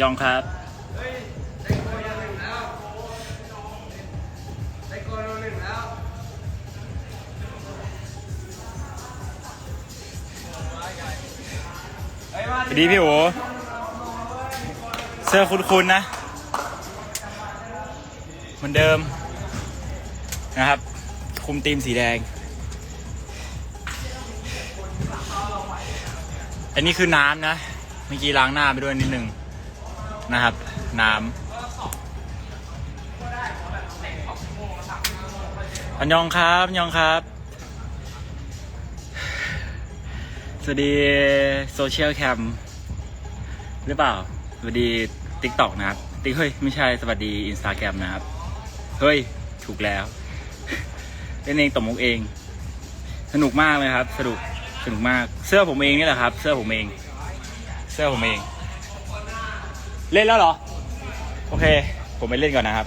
ยองครับสวัสดีพี่โอเสื้อคุ้นๆนะ เหมือนเดิมนะครับ คุมทีมสีแดง อันนี้คือน้ำนะ เมื่อกี้ล้างหน้าไปด้วยนิดนึง นะครับ น้ำอันยองครับอันยองครับ สวัสดีโซเชียลแคมหรือเปล่า สวัสดีติ๊กต็อกนะครับ ติ๊กเฮ้ย ไม่ใช่ สวัสดีอินสตาแกรมนะครับ เฮ้ย ถูกแล้วเล่นเองตบมุกเอง สนุกมากเลยครับ สนุก สนุกมาก เสื้อผมเองนี่แหละครับ เสื้อผมเอง เสื้อผมเอง เล่นแล้วเหรอ โอเค ผมไปเล่นก่อนนะครับ